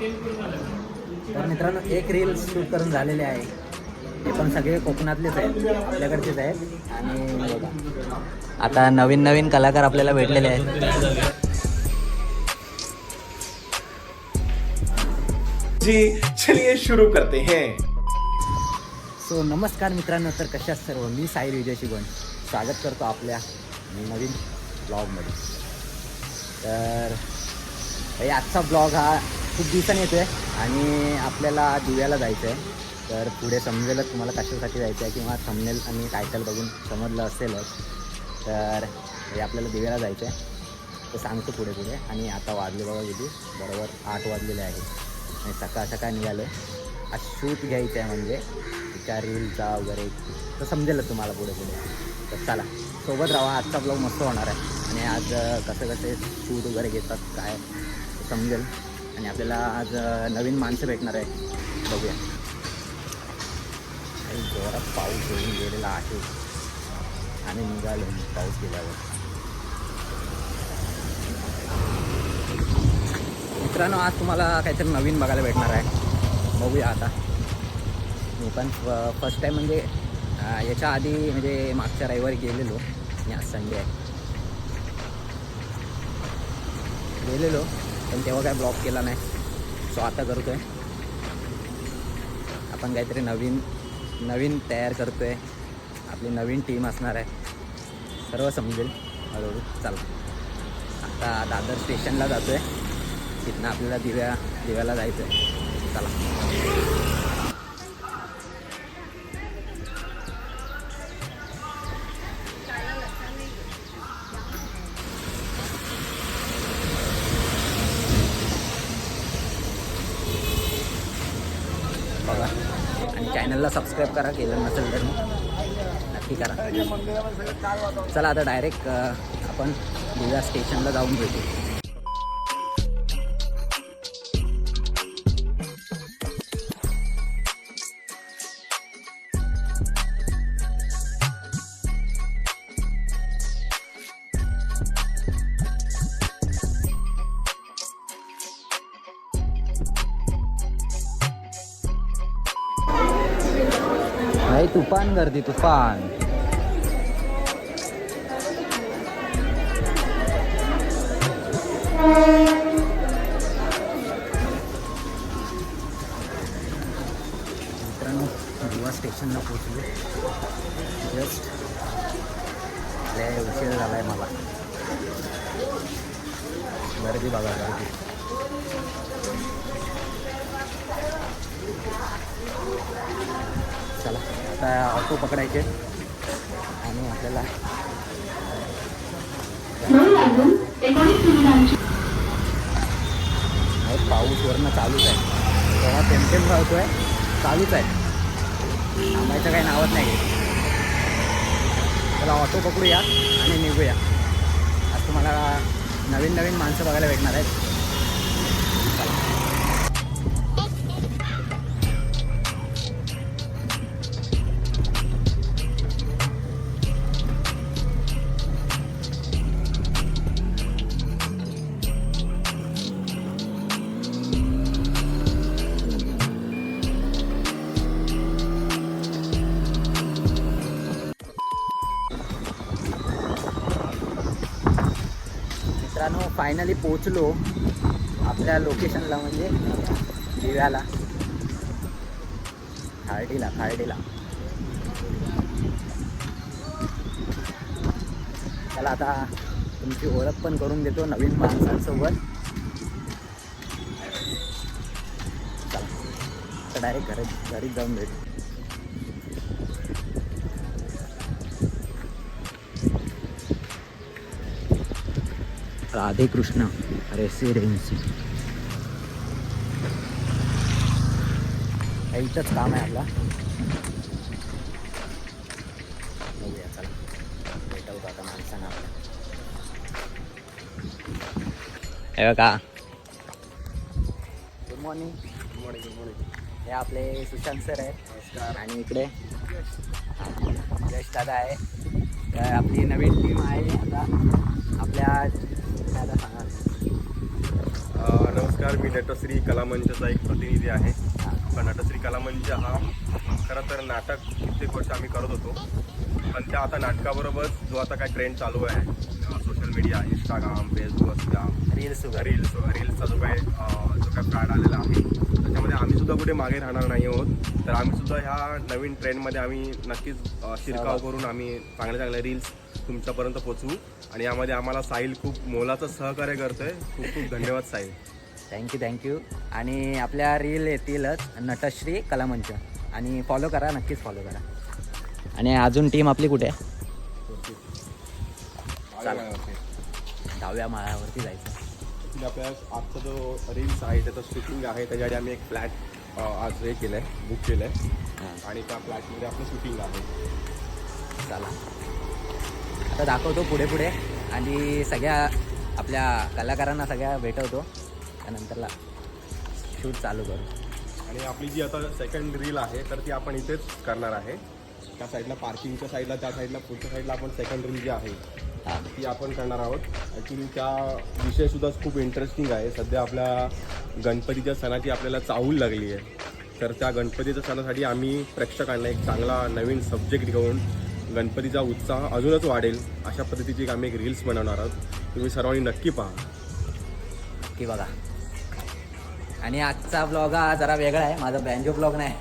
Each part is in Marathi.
तर मित्रांनो एक रील शूट करून झालेले आहे. ते पण सगळे कोकणातलेच आहेत आपल्याकडचेच आहेत. आणि बघा आता नवीन नवीन कलाकार आपल्याला भेटलेले आहेत. जी चलिए शुरू करते हैं. सो नमस्कार मित्रांनो तर कशात सर्व? मी साई विजय शिगवण स्वागत करतो आपल्या नवीन ब्लॉगमध्ये तर आजचा ब्लॉग हा खूप दिवसांनी येतो आहे आणि आपल्याला दिव्याला जायचं आहे तर पुढे समजेलच तुम्हाला कशासाठी जायचं आहे किंवा थंबनेल आणि टायटल बघून समजलं असेलच तर हे आपल्याला दिव्याला जायचं आहे ते सांगतो पुढे पुढे. आणि आता वाजले बघा किती बरोबर आठ वाजलेले आहे. आणि सकाळ सकाळ निघालो आज शूट घ्यायचं आहे म्हणजे तिच्या रीलचा वगैरे. तर समजेलच तुम्हाला पुढे पुढे. तर चला सोबत राहा. आजचा ब्लॉग मस्त होणार आहे. आणि आज कसं कसे शूट वगैरे घेतात काय समजेल. आणि आपल्याला आज नवीन माणसं भेटणार आहे बघूया. काही जोरात पाऊस होऊन गेलेला आहे. आणि निघालो पाऊस गेल्यावर. मित्रांनो आज तुम्हाला काहीतरी नवीन बघायला भेटणार आहे. बघूया आता. मी पण फर्स्ट टाईम म्हणजे याच्या आधी म्हणजे मागच्या रविवारी गेलेलो. आणि आज संडे आहे. गेलेलो. पण तेव्हा काय ब्लॉक केला नाही. सो आता करतो आहे आपण काहीतरी नवीन नवीन तयार करतो आहे आपली नवीन टीम असणार आहे. सर्व समजेल. हळूहळू चला. आता दादर स्टेशनला जातो आहे तिथनं आपल्याला दिव्या दिव्याला जायचं आहे चला. चॅनलला सबस्क्राईब करा केलं नसेल तर नक्की करा. चला आता डायरेक्ट आपण दिव्या स्टेशनला जाऊन भेटू. नाही तुफान गर्दी तुफान. मित्रांनो दिवा स्टेशनला पोचलो जस्ट लय उशीर झाला आहे मला. गर्दी बघा गर्दी. चला आता ऑटो पकडायचे. आणि आपल्याला पाऊस वरनं चालूच आहे. तेव्हा थेंब राहतोय चालूच आहे. थांबायचं काही नावच नाही. घेत. चला ऑटो पकडूया आणि निघूया. आज तुम्हाला नवीन नवीन माणसं बघायला भेटणार आहेत. मित्रांनो फायनली पोचलो आपल्या लोकेशनला म्हणजे दिव्याला खार्डीला खार्डीला. त्याला आता तुमची ओळख पण करून देतो नवीन माणसांसोबत. चला डायरेक्ट घरी घरीच जाऊन भेटू. राधे कृष्ण रेसिडेन्सी इथंच काम आहे आपला. बघूया चला. माणसांना? हे बघा. गुड मॉर्निंग हे आपले सुशांत सर आहे आणि इकडे यश दादा आहे. तर आपली नवीन टीम आहे आता. आपल्या नमस्कार मी नटश्री कलामंचचा एक प्रतिनिधी आहे. तर नटश्री कलामंच हा खरं तर नाटक कित्येक वर्ष आम्ही करत होतो. पण त्या आता नाटकाबरोबर जो आता काय ट्रेंड चालू आहे सोशल मीडिया इंस्टाग्राम फेसबुक असल्या रील्स रील्स रील्सचा जो काय जो काय फॅड आलेला आहे त्याच्यामध्ये आम्ही सुद्धा कुठे मागे राहणार नाही आहोत. तर आम्ही सुद्धा ह्या नवीन ट्रेंडमध्ये आम्ही नक्कीच शिरकाव करून आम्ही चांगल्या चांगल्या रील्स तुमच्यापर्यंत पोचवू आणि यामध्ये आम्हाला साहिल खूप मोलाचं सहकार्य करतोय. खूप खूप धन्यवाद साहिल. Thank you thank you. आणि आपल्या रील येतीलच नटश्री कलामंच. आणि फॉलो करा नक्कीच फॉलो करा. आणि अजून टीम आपली कुठे आहे? चला. दहाव्या माळ्यावरती जायचं. Actually आपल्या आजचा जो रील्स आहे त्याचं शूटिंग आहे त्याच्यासाठी आम्ही एक फ्लॅट आज हे केलं आहे बुक केलं आहे आणि त्या फ्लॅटमध्ये आपलं शूटिंग आहे. चला. आता दाखवतो पुढे पुढे. आणि सगळ्या आपल्या कलाकारांना सगळ्या भेटवतो. त्यानंतरला शूट चालू करू. आणि आपली जी आता सेकंड रील आहे तर ती आपण इथेच करणार आहे. त्या साईडला पार्किंगच्या साईडला त्या साईडला पुढच्या साईडला आपण सेकंड रील जी आहे हां. ती आपण करणार आहोत. ॲक्च्युली त्या विषयसुद्धा खूप इंटरेस्टिंग आहे. सध्या आपल्या गणपतीच्या सणाची आपल्याला चाहूल लागली आहे. तर त्या गणपतीच्या सणासाठी आम्ही प्रेक्षकांना एक चांगला नवीन सब्जेक्ट घेऊन गणपतीचा उत्साह अजूनच वाढेल अशा पद्धतीची एक आम्ही एक रील्स बनवणार आहोत. तुम्ही सर्वांनी नक्की पहा. की बघा. आणि आजचा ब्लॉग हा जरा वेगळा आहे. माझा बँजो ब्लॉग नाही.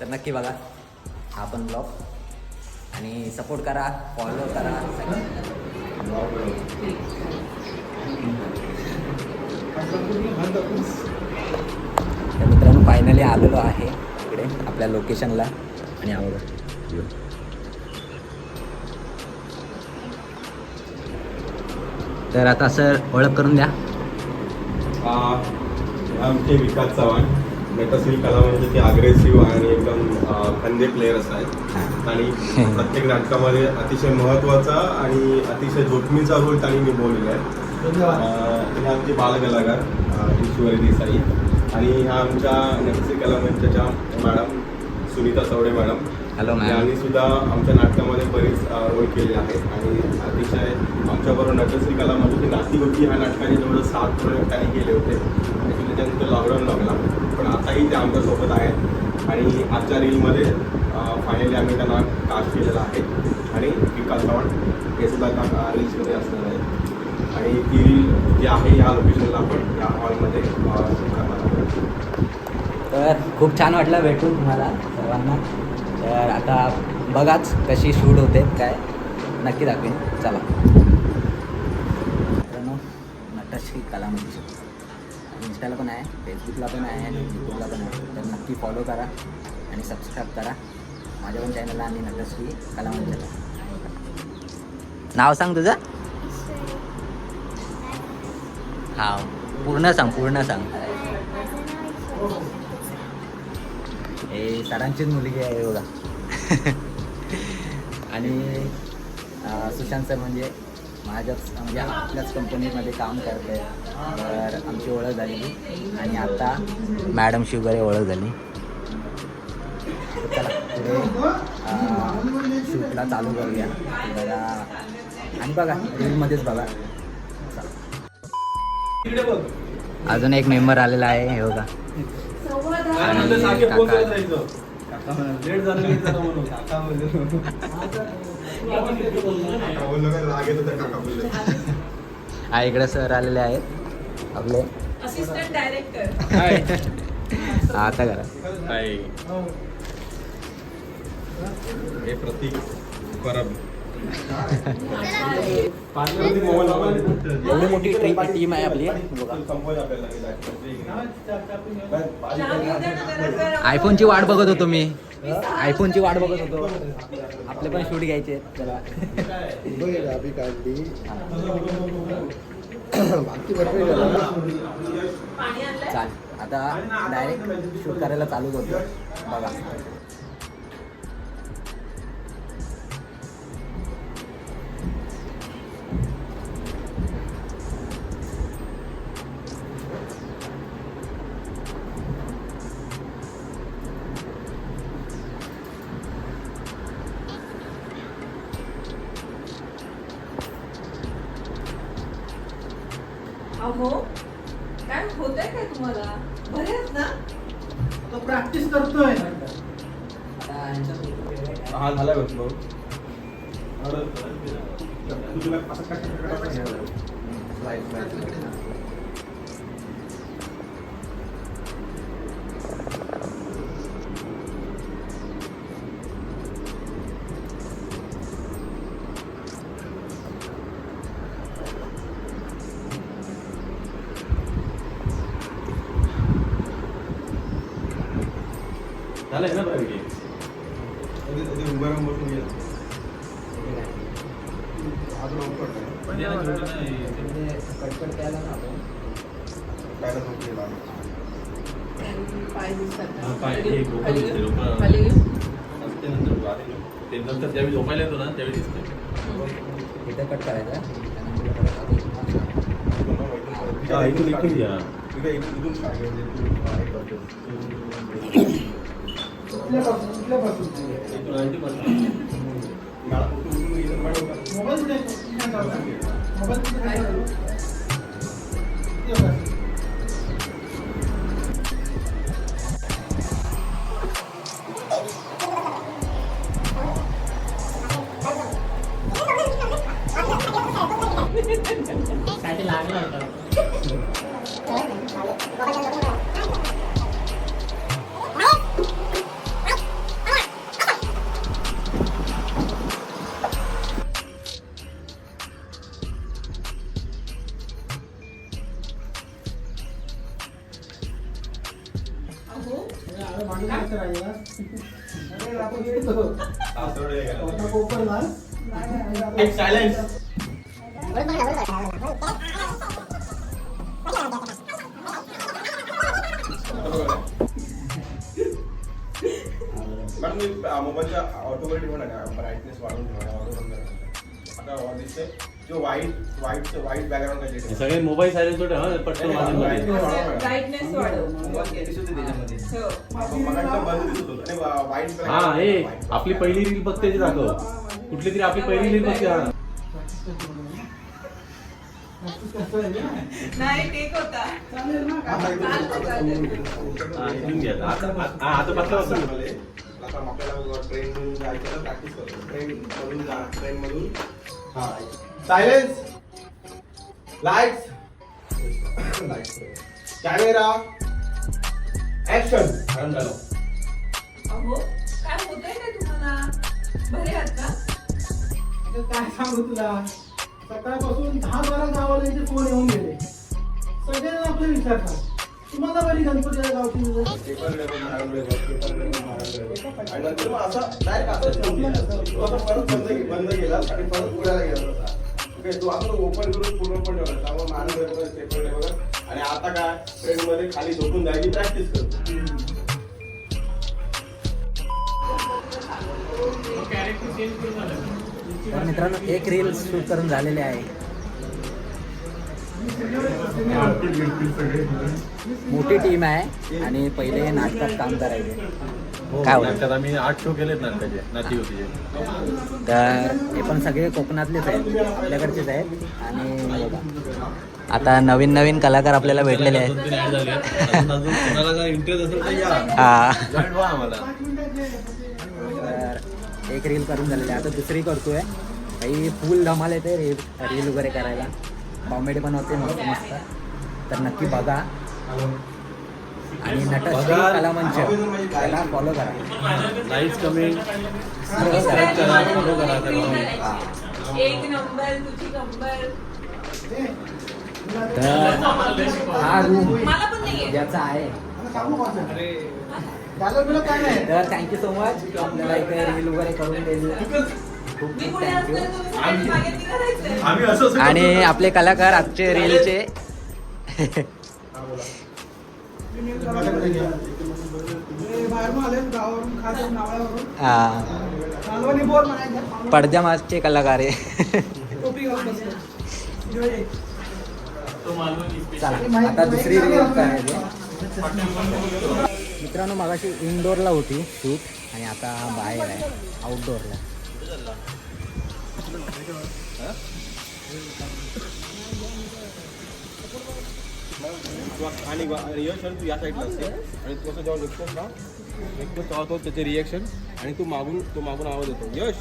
तर नक्की बघा. हा पण ब्लॉग आणि सपोर्ट करा फॉलो करा. तर मित्रांनो फायनली आलेलो आहे इकडे आपल्या लोकेशनला आणि आवड तर आता सर ओळख करून द्या. आमचे विकास चव्हाण. नटशील कला म्हणजे ते अग्रेसिव्ह आणि एकदम खंदे प्लेयर्स आहेत आणि प्रत्येक नाटकामध्ये अतिशय महत्त्वाचा आणि अतिशय जोखमीचा रोल त्यांनी निभवलेला आहे. आमचे बालकलाकार ईश्वरी देसाई. आणि ह्या आमच्या नटशील कला मंचाच्या madam Sunita Chaude madam. Hello ma'am. सुद्धा आमच्या नाटकामध्ये बरेच रोल केले आहेत. आणि अतिशय आमच्याबरोबर नटश्री कला म्हणजे नाती होती ह्या नाटकाने जवळ सात प्रयोग त्यांनी केले होते. ॲक्च्युली त्यानंतर लॉकडाऊन लागला पण आताही ते आमच्यासोबत आहेत. आणि आजच्या रीलमध्ये फायनली आम्ही त्यांना कास्ट केलेला आहे. आणि विकास चव्हाण हे सुद्धा त्या रील्समध्ये असणार आहे आणि ती रील जी आहे ह्या लोकेशनला आपण या हॉलमध्ये करणार आहोत. तर खूप छान वाटलं भेटून तुम्हाला सर्वांना. तर आता बघाच कशी शूट होते काय. नक्की दाखवेन. चला. मित्रांनो नटश्री कला मंच इंस्टाला पण आहे फेसबुकला पण आहे आणि यूट्यूबला पण आहे. तर नक्की फॉलो करा आणि सबस्क्राईब करा. माझ्या पण चॅनलला आणि नटश्री कला मंचला नाव सांग तुझं. हा पूर्ण सांग पूर्ण सांग. हे सरांचीच मुलगी आहे बघा आणि सुशांत सर म्हणजे माझ्याच म्हणजे आपल्याच कंपनीमध्ये काम करते तर आमची ओळख झालेली आणि आता मॅडम शिवगरे ओळख झाली. चला पुढे शूटला चालू करूया. बघा. आणि बघा रीलमध्येच बघा. अजून एक मेंबर आलेला आहे हे बघा. हा इकडे सर आलेले आहेत आपले. असिस्टंट डायरेक्टर आता करा. हाय हे प्रतीक परब. एवढी मोठी ट्रीप टीम आहे आपली. आयफोनची वाट बघत होतो मी. आयफोनची वाट बघत होतो. आपले पण शूट घ्यायचे आहेत. चाल आता डायरेक्ट शूट करायला चालू होतो बघा. तुला पाय दिसतात हा, हे खाली घेऊ. घेऊ. ते नंतर ज्यावेळी झोपायला येतो ना त्यावेळी दिसते इथं कट करायचा हा, इथून इथून घ्या इकडे इथून कुठे आहे? मोबाईलच्या ऑटोमॅटिक ब्राईटनेस वाढवून. आता जो व्हाईट व्हाईट व्हाईट बॅकग्राऊंड हे सगळे मोबाईल सायलेंट होते हा पटकन वाढव. हो. हा हे. आपली पहिली रील बघते ते दाखव. कुठली तरी आपली पहिली रील बघते हा? नाही टेक होता? हा, आता. आता बसला बसला आता आपल्याला ट्रेन मधून जायचं प्रॅक्टिस करतो. ट्रेन मधून जा ट्रेन मधून. हा. सायलेन्स लाईट्स कॅमेरा ऍक्शन झालं. अहो काय होतंय काय तुम्हाला? बरे आहात का? आता काय सांगू तुला? सकाळपासून दहा बारा गावाल्यांचे फोन येऊन गेले. सगळ्यांना आपले विचारतात. तुम्हाला बरी गणपतीला गावची? पेपर पेपर आणि नंतर मग असं डायरेक्ट तू आता परत बंद के- बंद केला आणि परत उडायला गेला होता ओके तू असं ओपन करून पूर्ण पण ठेवला त्यामुळे पेपर आणि आता काय ट्रेन मध्ये खाली झोपून जायची प्रॅक्टिस करतो तर मित्रांनो एक रील शूट करून झालेले आहे. मोठी टीम आहे आणि पहिले नाटकात काम करायचे काय होतं? नाटकात आम्ही आठ शो केलेत नाटकाचे नाती होती तर हे पण सगळे कोकणातलेच आहेत आपल्याकडचेच आहेत. आणि. आता नवीन नवीन कलाकार आपल्याला भेटलेले आहेत. हा. एक रील करून झालेली आहे. आता दुसरी करतोय. काही फुल धमाल येते रील रील वगैरे करायला. कॉमेडी पण होते मस्त मस्त. तर नक्की बघा. आणि नटश्री बघा. कलामंच. त्याला फॉलो करा. लाईट्स कमिंग सबस्क्राईब करा. फॉलो करा एक नंबर तुझी नंबर. तर हा रूम मला पण नाहीये. ज्याचा आहे. काम झालं तुला काय नाही तर थँक्यू सो मच आपल्याला एक रील वगैरे करून दिली खूप खूप थँक्यू. आम्ही असं आणि आपले कलाकार आजचे रीलचे हा, म्हणायचं पडद्यामागचे कलाकार आहे. चला आता दुसरी रील करायची मित्रांनो मगाशी इनडोअरला होती शूट आणि आता बाहेर आहे. आउटडोअरला आणि रिएक्शन आणि तू या साईडला असते. आणि तू असं जेव्हा निघतोस ना निघतोस तेव्हा तो त्याचे रिएक्शन आणि तू मागून तो मागून आवाज येतो. यश!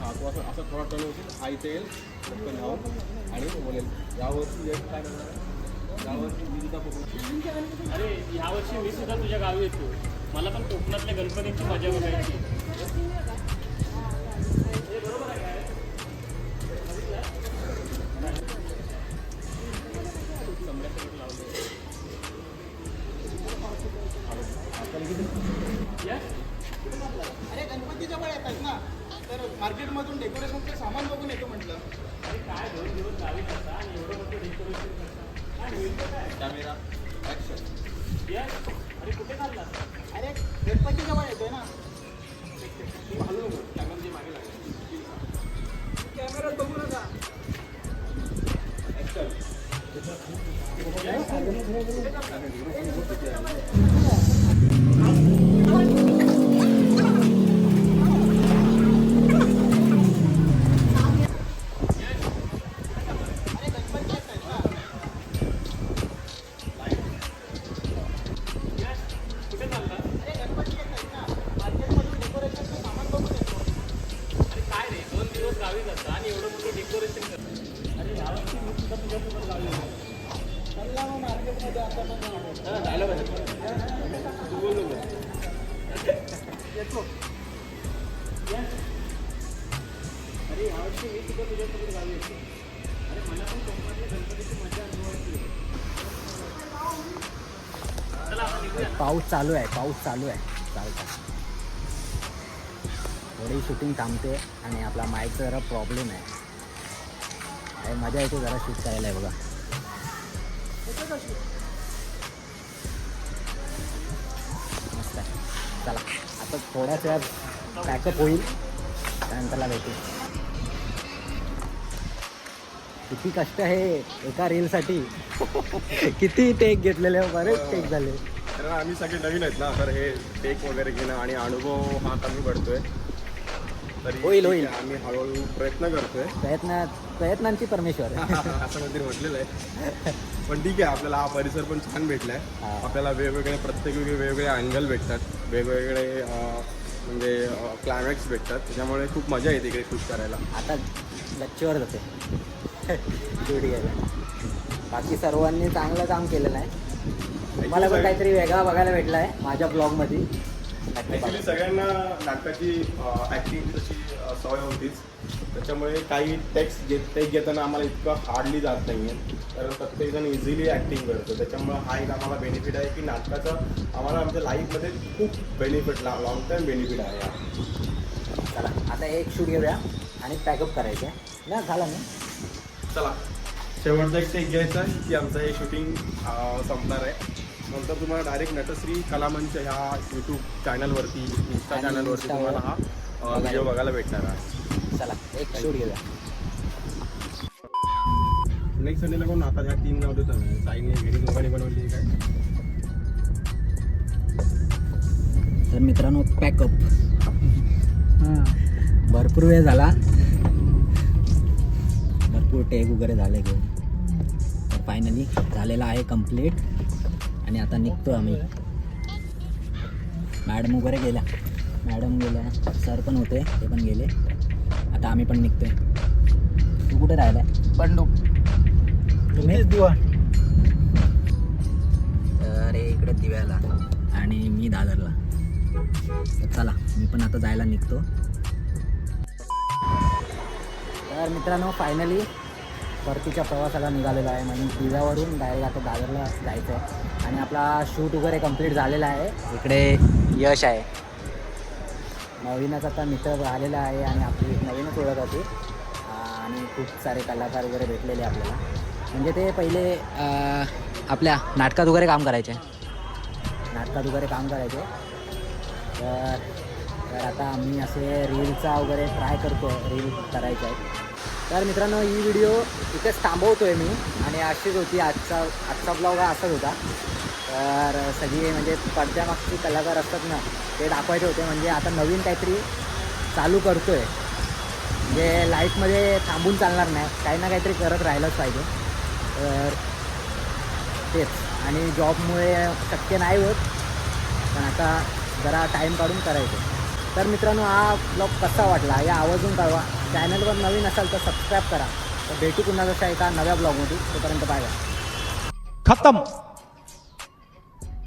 हा तू असं असं थोडा टर्न होतो. आई येईल पटकन धावून आणि तो बोलेल यावरती यश काय करणार आहे? अरे यावर्षी मी सुद्धा तुझ्या गावी येतो. मला पण कोकणातल्या गणपतीची मजा बघायची आणि एवढं मोठं डेकोरेशन करतो अरे यावर्षी मी सुद्धा तुझ्यासोबत गावी अरे यावर्षी मी तुझ्यासोबत गावी येतो अरे मला पण कोकणातल्या गणपतीची मजा अनुभवायची पाऊस चालू आहे पाऊस चालू आहे. चालतं थोडी शूटिंग थांबते आणि आपला माईकचा जरा प्रॉब्लेम आहे. मजा येते जरा शूट करायला आहे बघा. मस्त आहे चला आता थोड्याच वेळात पॅकअप होईल त्यानंतरला भेटू. किती कष्ट आहे एका रीलसाठी किती टेक घेतलेले बरेच टेक झाले. कारण आम्ही सगळे नवीन आहेत ना तर हे टेक वगैरे घेणं आणि अनुभव हा कमी पडतोय. होईल, होईल. आम्ही हळूहळू प्रयत्न करतोय. प्रयत्न प्रयत्नांची परमेश्वर. असं काहीतरी म्हटलेलं आहे. पण ठीक आहे आपल्याला हा परिसर पण छान भेटलाय. हा. आपल्याला वेगवेगळे प्रत्येक वेगळे वेगवेगळे अँगल भेटतात. वेगवेगळे म्हणजे क्लायमॅक्स भेटतात. त्याच्यामुळे खूप मजा येते इकडे शूट करायला. आता गच्चीवर जाते. शूट घ्यायला बाकी सर्वांनी चांगलं काम केलेलं आहे. मला पण काहीतरी वेगळा बघायला भेटला आहे माझ्या ब्लॉगमध्ये ॲक्च्युली. सगळ्यांना नाटकाची ॲक्टिंग तशी सवय होतीच. त्याच्यामुळे काही टेक्स्ट घेत टेक घेताना आम्हाला इतकं हार्डली जात नाही आहे कारण प्रत्येकजण इझिली ॲक्टिंग करतो. त्याच्यामुळे हा एक आम्हाला बेनिफिट आहे की नाटकाचा आम्हाला आमच्या लाईफमध्ये खूप बेनिफिट लॉंग टाईम बेनिफिट आहे. चला आता एक शूट घेऊया आणि पॅकअप करायचं. आहे ना झालं ना? चला. शेवटचा एक टेक घ्यायचा आहे की आमचं हे शूटिंग संपणार आहे. नंतर तुम्हाला डायरेक्ट नटश्री कलामंच ह्या यूट्यूब चॅनलवरती इन्स्टा आणि चॅनलवरती तुम्हाला हा व्हिडिओ बघायला भेटणार आहे. चला एक शूट घेऊया. नेक्स्ट संडेला कोण आता ह्या तीन जाऊ देतो साईने घरी दोघांनी बनवली काय? तर मित्रांनो पॅकअप भरपूर वेळ झाला. भरपूर टेक वगैरे झाले घेऊन. तर फायनली झालेला आहे कंप्लीट आणि आता निघतो आम्ही. मॅडम वगैरे गेल्या. मॅडम गेल्या सर पण होते ते पण गेले. आता आम्ही पण निघतोय. तू कुठे राहिलाय? बंडू. तुम्ही? दिवा. हे इकडे दिव्याला. आणि मी दादरला. तर चला मी पण आता जायला निघतो. तर मित्रांनो फायनली परतीच्या प्रवासाला निघालेलो आहे. म्हणजे दिव्यावरून डायरेक्ट आता दादरला जायचं आहे आणि आपला शूट वगैरे कंप्लीट झालेला आहे. इकडे यश आहे. नवीनच आता मित्र आलेला आहे आणि आपली एक नवीनच ओळख होती आणि खूप सारे कलाकार वगैरे भेटलेले आपल्याला. म्हणजे ते पहिले आपल्या नाटकात वगैरे काम करायचे. नाटकात वगैरे काम करायचे. तर तर आता आम्ही असे रीलचा वगैरे ट्राय करतो रील करायचा आहे तर मित्रांनो ही व्हिडिओ इथेच थांबवतो आहे मी. आणि अशीच होती आजचा आजचा ब्लॉग हा असाच होता. तर सगळी म्हणजे पडद्यामागची कलाकार असतात ना ते दाखवायचे होते. म्हणजे आता नवीन काहीतरी चालू करतो आहे म्हणजे लाईफमध्ये थांबून चालणार नाही. काही ना काहीतरी करत राहिलंच पाहिजे. तर तेच. आणि जॉबमुळे शक्य नाही होत. पण आता जरा टाईम काढून करायचं. तर मित्रांनो हा ब्लॉग कसा वाटला? या आवर्जून कळवा. चॅनलवर नवीन असाल तर सबस्क्राईब करा. तर भेटू पुन्हा जशा एका नव्या ब्लॉगमध्ये तोपर्यंत पाहिजे खतम.